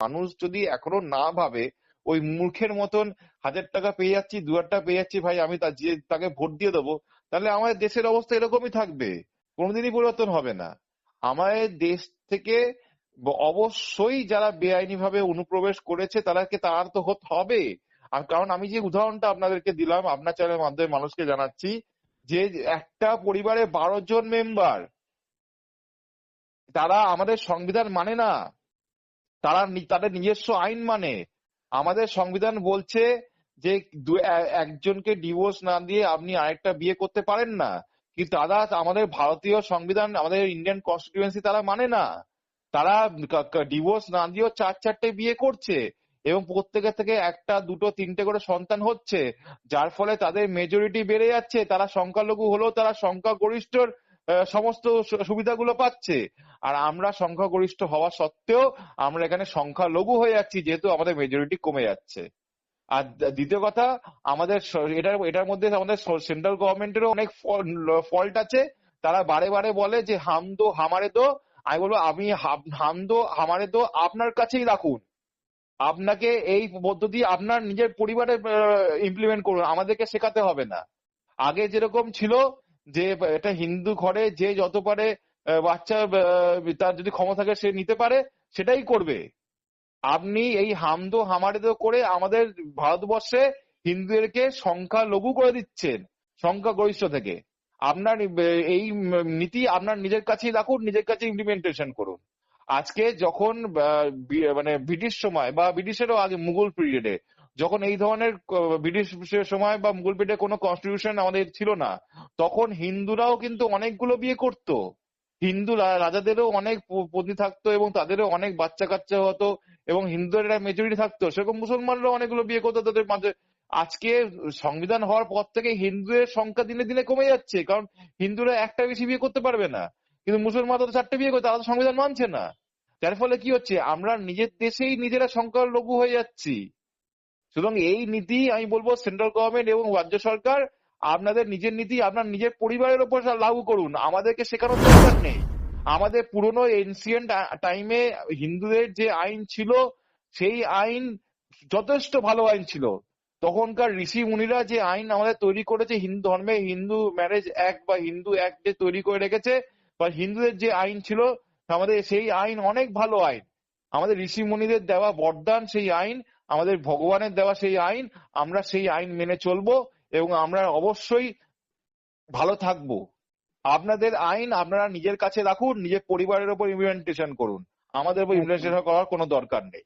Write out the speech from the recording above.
মানুষ যদি এখনও না ভাবে, ওই মূর্খের মতন হাজার টাকা পেয়ে যাচ্ছি, দু হাজার টাকা পেয়ে যাচ্ছি, ভাই, আমি তাকে ভোট দিয়ে দেবো, তাহলে আমাদের দেশের অবস্থা এরকমই থাকবে। কোনোদিনই পরিবর্তন হবে না। আমাদের দেশ থেকে অবশ্যই যারা বেআইনি ভাবে অনুপ্রবেশ করেছে, তাদেরকে তার তো হতে হবে। আর কারণ আমি যে উদাহরণটা আপনাদেরকে দিলাম, আপনার চ্যানেলের মাধ্যমে মানুষকে জানাচ্ছি, যে একটা পরিবারে বারো জন মেম্বার তারা আমাদের সংবিধান মানে না। তারা তাদের নিজস্ব আইন মানে। আমাদের সংবিধান বলছে যে একজনকে ডিভোর্স না দিয়ে আপনি আরেকটা বিয়ে করতে পারেন না। কিন্তু তারা আমাদের ভারতীয় সংবিধান, আমাদের ইন্ডিয়ান কনস্টিটিউয়েন্সি তারা মানে না। তারা ডিভোর্স না দিয়েও চার চারটে বিয়ে করছে এবং প্রত্যেকের থেকে একটা, দুটো, তিনটে করে সন্তান হচ্ছে। যার ফলে তাদের মেজরিটি বেড়ে যাচ্ছে, তারা সংখ্যালঘু হলেও তারা সংখ্যাগরিষ্ঠর সমস্ত সুবিধাগুলো পাচ্ছে। আর আমরা সংখ্যাগরিষ্ঠ হওয়া সত্ত্বেও আমরা এখানে সংখ্যালঘু হয়ে যাচ্ছি, যেহেতু আমাদের মেজরিটি কমে যাচ্ছে। আর দ্বিতীয়- কথা, আমাদের এটার এটার মধ্যে আমাদের সেন্ট্রাল গভর্নমেন্টেরও অনেক ফল্ট আছে। তারা বারে বারে বলে যে, হাম দো, হামারে দো। আমি বলব, আমি হাম দো, হামারে দো, আপনার কাছেই রাখুন। আপনাকে এই পদ্ধতি আপনার নিজের পরিবারে ইমপ্লিমেন্ট করুন। আমাদেরকে শেখাতে হবে না। আগে যেরকম ছিল যে এটা হিন্দু ঘরে যে যত পারে বাচ্চা তার যদি ক্ষমতা থাকে সে নিতে পারে, সেটাই করবে। আপনি এই হামদো হামারেদো করে আমাদের ভারতবর্ষে হিন্দুদেরকে সংখ্যালঘু করে দিচ্ছেন, সংখ্যাগরিষ্ঠ থেকে। আপনার এই নীতি আপনার নিজের কাছেই রাখুন, নিজের কাছে ইমপ্লিমেন্টেশন করুন। আজকে যখন মানে ব্রিটিশ সময় বা ব্রিটিশেরও আগে মুঘল পিরিয়ডে যখন এই ধরনের ব্রিটিশের সময় বা মুঘল পিরিয়ডে কোনো কনস্টিটিউশন আমাদের ছিল না, তখন হিন্দুরাও কিন্তু অনেকগুলো বিয়ে করতো। হিন্দু রাজাদেরও অনেক প- পত্নী থাকতো এবং তাদেরও অনেক বাচ্চা কাচ্চা হতো এবং হিন্দুদের একটা মেজরিটি থাকতো। সেরকম মুসলমানরাও অনেকগুলো বিয়ে করতো তাদের মাঝে। আজকে সংবিধান হওয়ার পর থেকে হিন্দুদের সংখ্যা দিনে দিনে কমে যাচ্ছে, কারণ হিন্দুরা একটা বেশি বিয়ে করতে পারবে না। কিন্তু মুসলমানরা তো চারটে বিয়ে করে, তারা তো সংবিধান মানছে না। যার ফলে কি হচ্ছে, আমরা নিজের দেশেই নিজেরা সংখ্যালঘু হয়ে যাচ্ছি। সুতরাং এই নীতি আমি বলব সেন্ট্রাল গভর্নমেন্ট এবং রাজ্য সরকার আপনাদের নিজের নীতি, আপনার নিজের পরিবারের উপর লাগু করুন। আমাদেরকে শেখানোর দরকার নেই। আমাদের পুরনো এনসিয়েন্ট টাইমে হিন্দুদের যে আইন ছিল, সেই আইন যথেষ্ট ভালো আইন ছিল। তখনকার ঋষি মুনিরা যে আইন আমাদের তৈরি করেছে, হিন্দু ধর্মে হিন্দু ম্যারেজ অ্যাক্ট বা হিন্দু অ্যাক্ট যে তৈরি করে রেখেছে, বা হিন্দুদের যে আইন ছিল, আমাদের সেই আইন অনেক ভালো আইন। আমাদের ঋষি মুনিদের দেওয়া বরদান সেই আইন আমাদের ভগবানের দেওয়া সেই আইন আমরা সেই আইন মেনে চলবো এবং আমরা অবশ্যই ভালো থাকব। আপনাদের আইন আপনারা নিজের কাছে রাখুন নিজের পরিবারের উপর ইমপ্লিমেন্টেশন করুন। আমাদের উপর ইমপ্লিমেন্টেশন করার কোনো দরকার নেই।